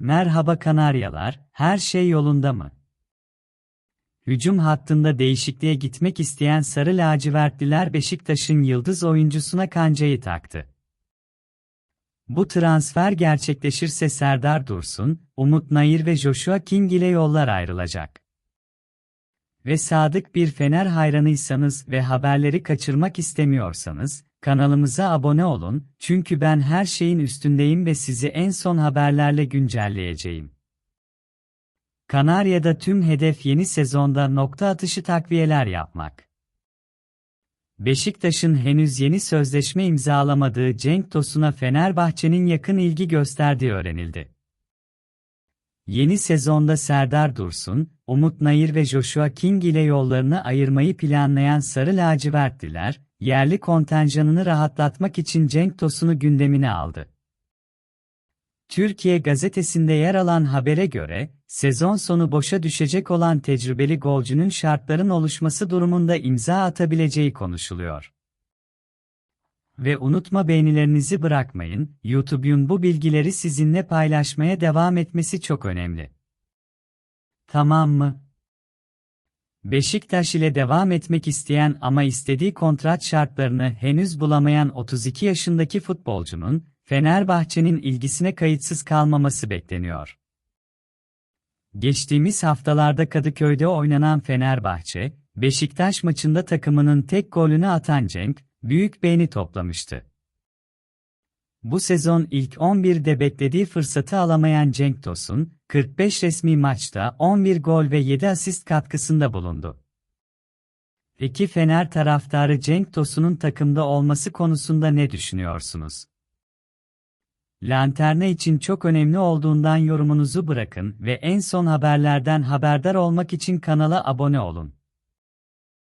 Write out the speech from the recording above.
Merhaba Kanaryalar, her şey yolunda mı? Hücum hattında değişikliğe gitmek isteyen Sarı Lacivertliler Beşiktaş'ın yıldız oyuncusuna kancayı taktı. Bu transfer gerçekleşirse Serdar Dursun, Umut Nayır ve Joshua King ile yollar ayrılacak. Ve sadık bir Fener hayranıysanız ve haberleri kaçırmak istemiyorsanız, kanalımıza abone olun, çünkü ben her şeyin üstündeyim ve sizi en son haberlerle güncelleyeceğim. Kanarya'da tüm hedef yeni sezonda nokta atışı takviyeler yapmak. Beşiktaş'ın henüz yeni sözleşme imzalamadığı Cenk Tosun'a Fenerbahçe'nin yakın ilgi gösterdiği öğrenildi. Yeni sezonda Serdar Dursun, Umut Nayır ve Joshua King ile yollarını ayırmayı planlayan Sarı Lacivertliler, yerli kontenjanını rahatlatmak için Cenk Tosun'u gündemine aldı. Türkiye gazetesinde yer alan habere göre, sezon sonu boşa düşecek olan tecrübeli golcünün şartların oluşması durumunda imza atabileceği konuşuluyor. Ve unutma beğenilerinizi bırakmayın, YouTube'un bu bilgileri sizinle paylaşmaya devam etmesi çok önemli. Tamam mı? Beşiktaş ile devam etmek isteyen ama istediği kontrat şartlarını henüz bulamayan 32 yaşındaki futbolcunun, Fenerbahçe'nin ilgisine kayıtsız kalmaması bekleniyor. Geçtiğimiz haftalarda Kadıköy'de oynanan Fenerbahçe, Beşiktaş maçında takımının tek golünü atan Cenk, büyük beğeni toplamıştı. Bu sezon ilk 11'de beklediği fırsatı alamayan Cenk Tosun, 45 resmi maçta 11 gol ve 7 asist katkısında bulundu. Peki Fener taraftarı Cenk Tosun'un takımda olması konusunda ne düşünüyorsunuz? Lanterna için çok önemli olduğundan yorumunuzu bırakın ve en son haberlerden haberdar olmak için kanala abone olun.